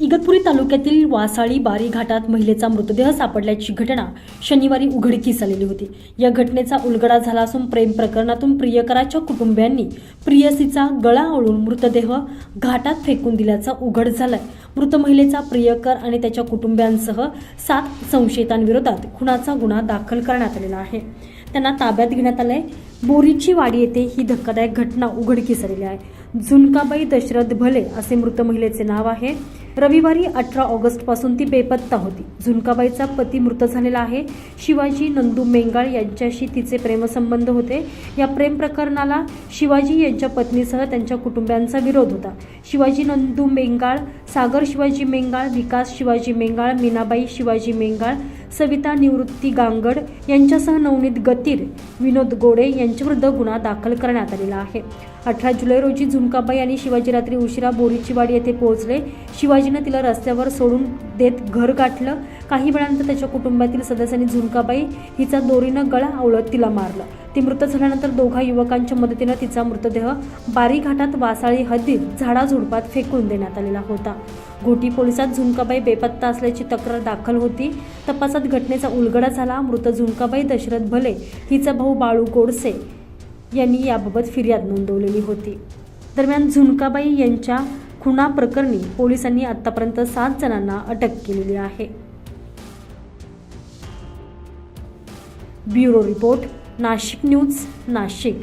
इगतपुरी तालुक्यातील वासाळी बारी घाटात महिलेचा मृतदेह सापडल्याची घटना शनिवारी उघडकीस आलेली होती. या घटनेचा उलगडा झाला असून प्रेम प्रकरणातून प्रियकराच्या कुटुंबियांनी प्रियसीचा गळा ओळून मृतदेह घाटात फेकून दिल्याचा उघड झालाय. मृत महिलेचा प्रियकर आणि त्याच्या कुटुंबियांसह सात संशयितांविरोधात खुनाचा गुन्हा दाखल करण्यात आलेला आहे. त्यांना ताब्यात घेण्यात आलंय. बोरीची वाडी येथे ही धक्कादायक घटना उघडकीस आलेली आहे. झुणकाबाई दशरथ भले असे मृत महिलेचे नाव आहे. रविवारी अठरा ऑगस्टपासून ती बेपत्ता होती. झुणकाबाईचा पती मृत झालेला आहे. शिवाजी नंदू मेंगाळ यांच्याशी तिचे प्रेमसंबंध होते. या प्रेम प्रकरणाला शिवाजी यांच्या पत्नीसह त्यांच्या कुटुंबियांचा विरोध होता. शिवाजी नंदू मेंगाळ सागर शिवाजी मेंगाळ विकास शिवाजी मेंगाळ मीनाबाई शिवाजी मेंगाळ सविता निवृत्ती गांगड यांच्यासह नवनीत गतीर विनोद गोडे यांच्याविरुद्ध गुन्हा दाखल करण्यात आलेला आहे. अठरा जुलै रोजी झुणकाबाई आणि शिवाजी रात्री उशिरा बोरीचीवाडी येथे पोहोचले. शिवाजीनं तिला रस्त्यावर सोडून देत घर गाठलं. काही वेळानंतर त्याच्या कुटुंबातील सदस्यांनी झुणकाबाई हिचा दोरीनं गळा आवळत तिला मारलं. ती मृत झाल्यानंतर दोघा युवकांच्या मदतीनं तिचा मृतदेह बारी घाटात वासाळी हद्दीत झाडाझुडपात फेकून देण्यात आलेला होता. घोटी पोलिसात झुणकाबाई बेपत्ता असल्याची तक्रार दाखल होती. तपासात घटनेचा उलगडा झाला. मृत झुणकाबाई दशरथ भले हिचा भाऊ बाळू गोडसे यांनी याबाबत फिर्याद नोंदवलेली होती. दरम्यान झुणकाबाई यांच्या खुना प्रकरणी पोलिसांनी आतापर्यंत सात जणांना अटक केलेली आहे. Bureau report Nashik news Nashik.